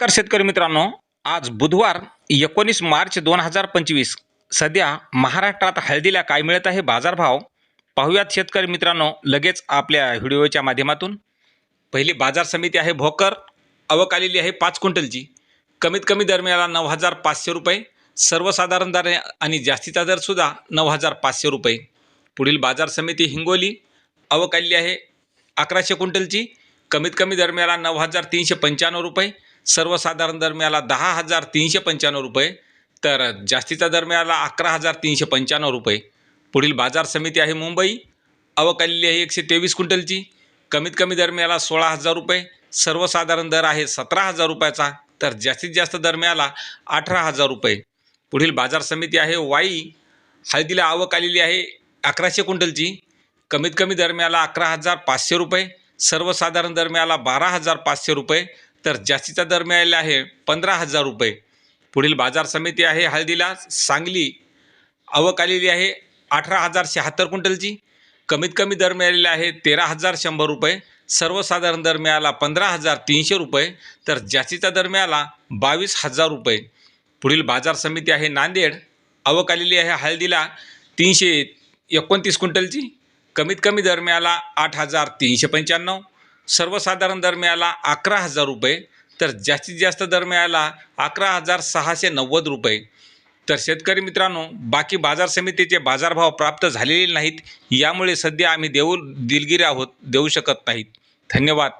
नमस्कार शेतकरी मित्रांनो. आज बुधवार एकोणीस मार्च दोन हजार पंचवीस. सध्या महाराष्ट्रात हळदीला काय मिळत आहे बाजारभाव? पाहूयात शेतकरी मित्रांनो लगेच आपल्या व्हिडिओच्या माध्यमातून. पहिली बाजार समिती आहे भोकर. आवक आलेली आहे पाच क्विंटलची. कमीत कमी दरम्याला नऊ हजार पाचशे रुपये. सर्वसाधारण दर आणि जास्तीचा दरसुद्धा नऊ हजार पाचशे रुपये. पुढील बाजार समिती हिंगोली. आवक आलेली आहे अकराशे क्विंटलची. कमीत कमी दरम्याला नऊ हजार तीनशे पंच्याण्णव रुपये. सर्वसाधारण दर मिळाला दहा हजार तीनशे पंच्याण्णव रुपये तर जास्तीचा दर मिळाला अकरा हजार तीनशे पंच्याण्णव रुपये. पुढील बाजार समिती आहे मुंबई. आवक आहे एकशे तेवीस क्विंटलची. कमीत कमी दर मिळाला सोळा हजार रुपये. सर्वसाधारण दर आहे सतरा हजार रुपयाचा तर जास्तीत जास्त दर मिळाला अठरा हजार रुपये. पुढील बाजार समिती आहे वाई. हळदीला आवक आलेली आहे अकराशे क्विंटलची. कमीत कमी दर मिळाला अकरा हजार पाचशे रुपये. सर्वसाधारण दर मिळाला बारा हजार पाचशे रुपये. तर जास्तीचा दर मिळालेला आहे पंधरा हजार रुपये. पुढील बाजार समिती आहे हळदीला. सांगली आवक आलेली आहे अठरा हजार शहात्तर क्विंटलची. कमीत कमी दर मिळालेला आहे तेरा हजार शंभर रुपये. सर्वसाधारण दर मिळाला पंधरा हजार तीनशे रुपये. तर जास्तीचा दर मिळाला बावीस हजार रुपये. पुढील बाजार समिती आहे नांदेड. आवक आलेली आहे हळदीला तीनशे एकोणतीस क्विंटलची. कमीत कमी दर मिळाला आठ हजार तीनशे पंच्याण्णव. सर्वसाधारण दर मिळाला अकरा हजार रुपये तर जास्तीत जास्त दर मिळाला अकरा हजार सहाशे नव्वद रुपये. तर शेतकरी मित्रांनो बाकी बाजार समितीचे बाजारभाव प्राप्त झालेले नाहीत यामुळे सध्या आम्ही देऊ दिलगिरी आहोत देऊ शकत नाहीत. धन्यवाद.